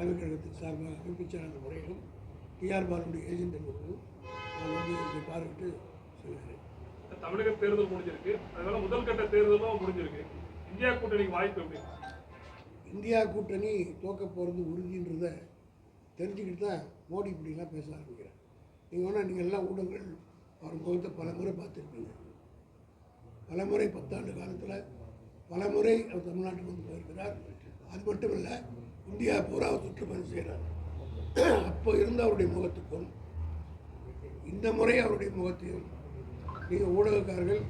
தலைமை கழகத்தின் சார்பாக அமைப்பு செயலாளர் முறையிலும் டிஆர் பாலுடைய ஏஜென்ட் முறையிலும் நான் வந்து இதை பார்வையிட்டு சொல்கிறேன். தமிழக தேர்தல் முடிஞ்சிருக்கு. அதனால முதல் கட்ட தேர்தலும் முடிஞ்சிருக்கு. இந்தியா கூட்டணிக்கு வாய்ப்பு எப்படி? இந்தியா கூட்டணி தோக்க போகிறது உறுதின்றத தெரிஞ்சுக்கிட்டு தான் மோடி இப்படிலாம் பேச ஆரம்பிக்கிறேன் நீங்கள் வேணால் நீங்கள் எல்லாம் ஊடகங்கள் அவர் முகத்தை பல முறை பார்த்துருப்பீங்க. பல முறை பத்தாண்டு காலத்தில் பல முறை அவர் தமிழ்நாட்டுக்கு வந்து போயிருக்கிறார். அது மட்டும் இல்லை இந்தியா பூரா அவர் சுற்றுப்பயணம் செய்கிறார். அப்போ இருந்த அவருடைய முகத்துக்கும் இந்த முறை அவருடைய முகத்தையும் நீங்கள் ஊடகக்காரர்கள்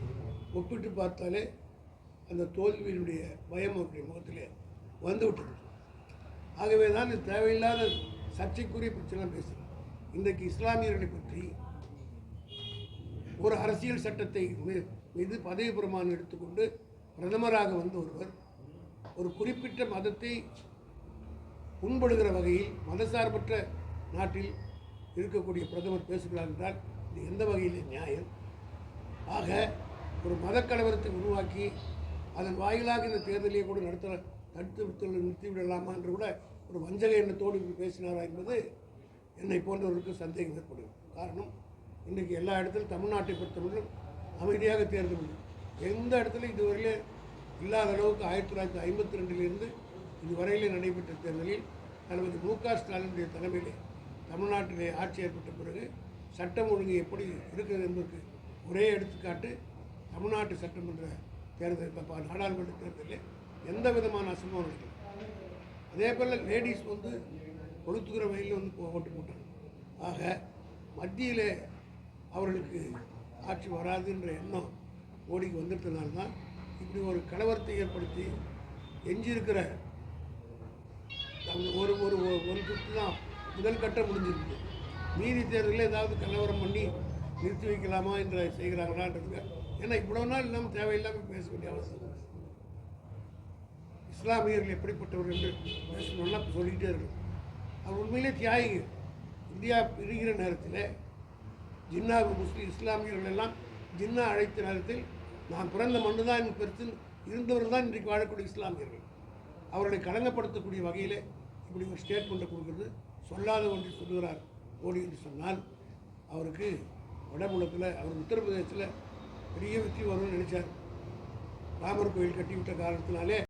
ஒப்பிட்டு பார்த்தாலே அந்த தோல்வியினுடைய பயம் அவருடைய முகத்திலே வந்துவிட்டது ஆகவே தான் இது தேவையில்லாத சர்ச்சைக்குரிய பிரச்சனை பேசுகிறேன் இன்றைக்கு இஸ்லாமியர்களை பற்றி ஒரு அரசியல் சட்டத்தை மீது பதவி பிரமாணம் எடுத்துக்கொண்டு பிரதமராக வந்த ஒருவர் ஒரு குறிப்பிட்ட மதத்தை புண்படுகிற வகையில் மதசார்பற்ற நாட்டில் இருக்கக்கூடிய பிரதமர் பேசுகிறார் என்றால் இது எந்த வகையில் நியாயம் ஆக ஒரு மதக்கலவரத்தை உருவாக்கி அதன் வாயிலாக இந்த தேர்தலையே கூட நடத்த தடுத்து நிறுத்திவிடலாமா என்று கூட ஒரு வஞ்சக எண்ணத்தோடு இப்படி பேசினாரா என்பது என்னை போன்றவருக்கு சந்தேகம் ஏற்படும் காரணம் இன்றைக்கு எல்லா இடத்திலும் தமிழ்நாட்டை பொறுத்தவரை அமைதியாக தேர்தல் உண்டு. எந்த இடத்துல இதுவரையிலே இல்லாத அளவுக்கு ஆயிரத்தி தொள்ளாயிரத்தி ஐம்பத்தி ரெண்டிலிருந்து இதுவரையிலே நடைபெற்ற தேர்தலில் தளபதி மு க ஸ்டாலினுடைய தலைமையிலே தமிழ்நாட்டிலே ஆட்சி ஏற்பட்ட பிறகு சட்டம் ஒழுங்கு எப்படி இருக்கிறது என்பதற்கு ஒரே எடுத்துக்காட்டு தமிழ்நாட்டு சட்டமன்ற தேர்தல் இப்போ நாடாளுமன்ற தேர்தலில் எந்த விதமான அசம்பவம் நடக்கல. அதே போல் லேடிஸ் வந்து கொளுத்துக்கிற வயலில் வந்து போ- ஓட்டு போட்டாங்க. ஆக மத்தியில் அவர்களுக்கு ஆட்சி வராதுன்ற எண்ணம் மோடிக்கு வந்துட்டதுனால இப்படி ஒரு கலவரத்தை ஏற்படுத்தி எஞ்சியிருக்கிற ஒரு ஒரு ஒரு- ஒரு சுற்று தான் முதல் கட்டம் முடிஞ்சிருக்கு மீதி தேர்தலில் ஏதாவது கலவரம் பண்ணி நிறுத்தி வைக்கலாமா என்ற செய்கிறாங்களான்றதுக்கு ஏன்னா இவ்வளோ நாள் இல்லாமல் தேவையில்லாமல் பேச வேண்டிய அவசியம் இஸ்லாமியர்கள் எப்படிப்பட்டவர்கள் என்று பேசணும்னா சொல்லிக்கிட்டே இருக்கும் அவர் உண்மையிலே தியாகிங்க. இந்தியா பிரிகிற நேரத்தில் ஜின்னா முஸ்லீம் இஸ்லாமியர்கள் எல்லாம் ஜின்னா அழைத்த நேரத்தில் நான் பிறந்த மண்ணு தான் பெருத்து இருந்தவர்கள் தான் இன்றைக்கு வாழக்கூடிய இஸ்லாமியர்கள். அவர்களை களங்கப்படுத்தக்கூடிய வகையில் இப்படி ஸ்டேட்மெண்ட்டை கொடுக்குறது சொல்லாத ஒன்றை சொல்லுகிறார் மோடி என்று சொன்னால் அவருக்கு வடமுலத்தில் அவர் உத்தரப்பிரதேசத்தில் பெரிய வெற்றி வரும்னு நினைச்சார். ராமர் கோயில் கட்டிவிட்ட காரணத்தினாலே